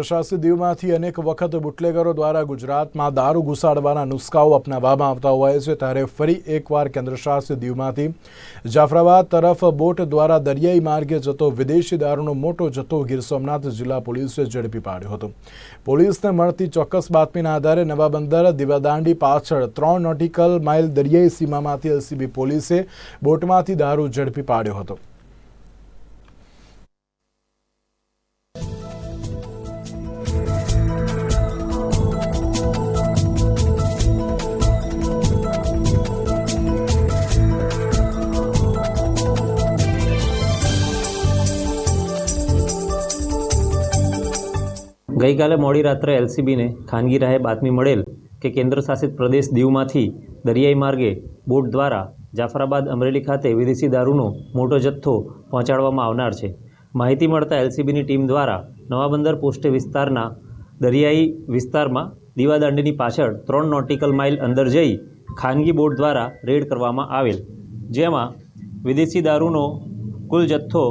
પ્રશાસિત દીવમાંથી અનેક વખત બુટલેગરો દ્વારા ગુજરાતમાં દારૂ ઘુસાડવાના નુસ્ખાઓ અપનાવવામાં આવતા હોય છે. ત્યારે ફરી એકવાર કેન્દ્રશાસિત દીવમાંથી જાફરાબાદ તરફ બોટ દ્વારા દરિયાઈ માર્ગે જતો વિદેશી દારૂનો મોટો જથ્થો ગીર સોમનાથ જિલ્લા પોલીસે ઝડપી પાડ્યો હતો. પોલીસને મળતી ચોક્કસ બાતમીના આધારે નવા બંદર, દીવાદાંડી પાછળ ત્રણ નોટિકલ માઇલ દરિયાઈ સીમામાંથી એલસીબી પોલીસે બોટમાંથી દારૂ ઝડપી પાડ્યો હતો. ગઈકાલે મોડી રાત્રે એલસીબીને ખાનગી રાહે બાતમી મળેલ કે કેન્દ્ર શાસિત પ્રદેશ દીવમાંથી દરિયાઈ માર્ગે બોટ દ્વારા જાફરાબાદ અમરેલી ખાતે વિદેશી દારૂનો મોટો જથ્થો પહોંચાડવામાં આવનાર છે. માહિતી મળતા એલસીબીની ટીમ દ્વારા નવા બંદર પોસ્ટે વિસ્તારના દરિયાઈ વિસ્તારમાં દીવાદાંડીની પાછળ ત્રણ નોટિકલ માઇલ અંદર જઈ ખાનગી બોટ દ્વારા રેડ કરવામાં આવેલ, જેમાં વિદેશી દારૂનો કુલ જથ્થો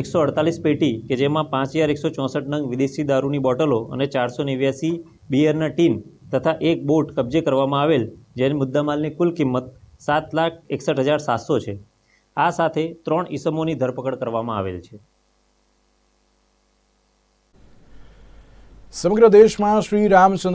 એકસો અડતાલીસ પેટી કે જેમાં પાંચ હજાર એકસો ચોસઠ નંગ વિદેશી દારૂની બોટલો અને ચારસો નેવ્યાસી બિયરના ટીન તથા એક બોટ કબજે કરવામાં આવેલ, જેની મુદ્દામાલની કુલ કિંમત સાત લાખ એકસઠ હજાર સાતસો છે. આ સાથે ત્રણ ઈસમોની ધરપકડ કરવામાં આવેલ છે. સમગ્ર દેશમાં શ્રી રામચંદ્ર